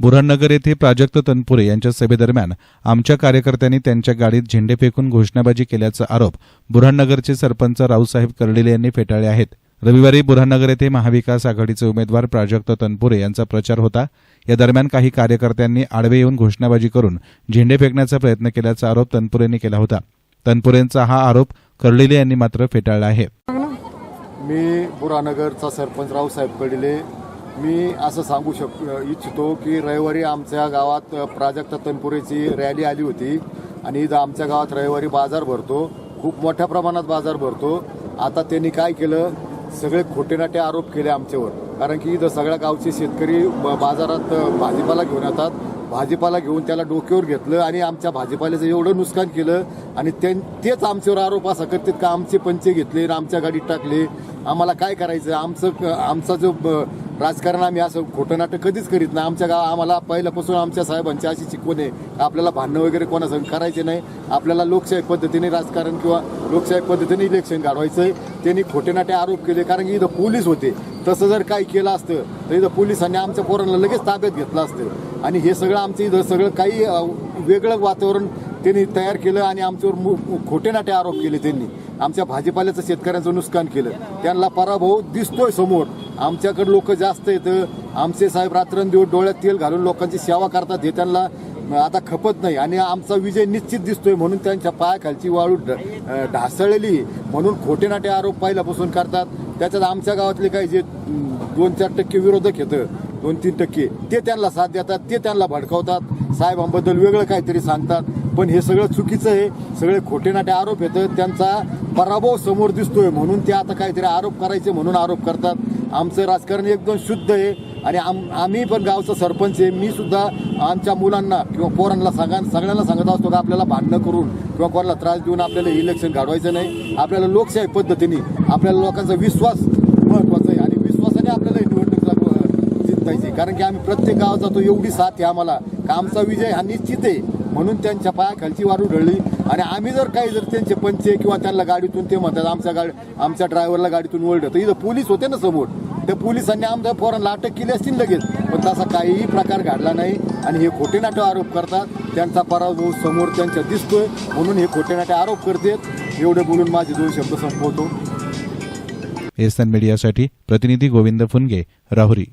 बुऱ्हाणनगर येथे प्राजक्त तनपुरे यांच्या सभेदरम्यान आमच्या कार्यकर्त्यांनी त्यांच्या गाडीत झेंडे फेकून घोषणाबाजी केल्याचा आरोप बुऱ्हाणनगरचे सरपंच रावसाहेब कर्डिले यांनी फेटाळले आहेत. रविवारी बुऱ्हाणनगर येथे महाविकास आघाडीचे उमेदवार प्राजक्त तनपुरे यांचा प्रचार होता. या दरम्यान काही कार्यकर्त्यांनी आडवे येऊन घोषणाबाजी करून झेंडे फेकण्याचा प्रयत्न केल्याचा आरोप तनपुरेंनी केला होता. तनपुरेंचा हा आरोप कर्डिले यांनी मात्र फेटाळला आहे. मी बुरानगरचा सरपंच रावसाहेब कडिले मी असं सांगू शक इच्छितो की रविवारी आमच्या गावात प्राजक्त तनपुरेची रॅली आली होती आणि इथं आमच्या गावात रविवारी बाजार भरतो. खूप मोठ्या प्रमाणात बाजार भरतो. आता त्यांनी काय केलं? सगळे खोटेनाटे आरोप केले आमच्यावर. कारण की इथं सगळ्या गावचे शेतकरी बाजारात भाजीपाला घेऊन येतात. भाजीपाला घेऊन त्याला डोक्यावर घेतलं आणि आमच्या भाजीपाल्याचं एवढं नुकसान केलं आणि त्यां- तेच आमच्यावर आरोप असा करतात का आमचे पंचे घेतले आणि आमच्या गाडीत टाकले? आम्हाला काय करायचं? आमचं आमचा जो ब- राजकारण आम्ही असं खोटं नाटक कधीच करीत नाही. आमच्या गाव आम्हाला पहिल्यापासून आमच्या साहेबांची अशी शिकवण आहे. आपल्याला भांडणं वगैरे कोणासंग करायचे नाही. आपल्याला लोकशाही पद्धतीने राजकारण किंवा लोकशाही पद्धतीने इलेक्शन काढवायचं आहे. त्यांनी खोटे नाटे आरोप केले कारण की इथं पोलीस होते. तसं जर काही केलं असतं तर इथं पोलिसांनी आमच्या पोरांना लगेच ताब्यात घेतलं असतं. आणि हे सगळं आमचं इथं सगळं काही वेगळं वातावरण त्यांनी तयार केलं आणि आमच्यावर मु- खोटे नाटे आरोप केले त्यांनी. आमच्या भाजीपाल्याचं शेतकऱ्यांचं नुकसान केलं. त्यांना पराभव दिसतोय समोर. आमच्याकडे लोक जास्त येतं आमचे साहेब रात्रंदिवस डोळ्यात तेल घालून लोकांची सेवा करतात हे त्यांना आता खपत नाही. आणि आमचा विजय निश्चित दिसतोय म्हणून त्यांच्या पायाखालची वाळू ढासळली ढासळलेली म्हणून खोटे नाटे आरोप पहिल्यापासून करतात. त्याच्यात आमच्या गावातले काही जे दोन चार टक्के विरोधक येतं दोन तीन टक्के ते त्यांना साथ देतात ते त्यांना भडकावतात. साहेबांबद्दल वेगळं काहीतरी सांगतात. पण हे सगळं चुकीचं आहे. सगळे खोटे नाटे आरोप येतं त्यांचा पराभव समोर दिसतोय म्हणून ते आता काहीतरी आरोप करायचे म्हणून आरोप करतात. आमचं राजकारण एकदम शुद्ध आहे आणि आम आम्ही पण गावचा सरपंच आहे. मी सुद्धा आमच्या मुलांना किंवा पोरांना सांगा सगळ्यांना सांगत असतो का आपल्याला भांडणं करून किंवा कोणाला त्रास देऊन आपल्याला इलेक्शन काढवायचं नाही. आपल्याला लोकशाही पद्धतीने आपल्याला लोकांचा विश्वास महत्त्वाचा आहे आणि विश्वासाने आपल्याला निवडणूक जिंकायची कारण की आम्ही प्रत्येक गावाचा तो एवढी साथ आहे आम्हाला. का आमचा विजय हा निश्चित आहे. म्हणून त्यांच्या पायाखालची वारू ढळली आणि आम्ही जर काही जर त्यांचे पंचे किंवा त्यांना गाडीतून ते म्हणतात आमच्या गाडी आमच्या ड्रायव्हरला गाडीतून ओढलं तर इथं पोलीस होते ना समोर. त्या पोलिसांनी आमच्या पोरांना अटक केली असतील लगेच. पण तसा काहीही प्रकार घडला नाही आणि हे खोटे नाटे आरोप करतात. त्यांचा पराभव समोर त्यांच्या दिसतोय. म्हणून हे खोटे नाटे आरोप करतात. एवढे बोलून माझे दोन शब्द संपवतो. एसन मीडियासाठी प्रतिनिधी गोविंद फुनगे राहुरी.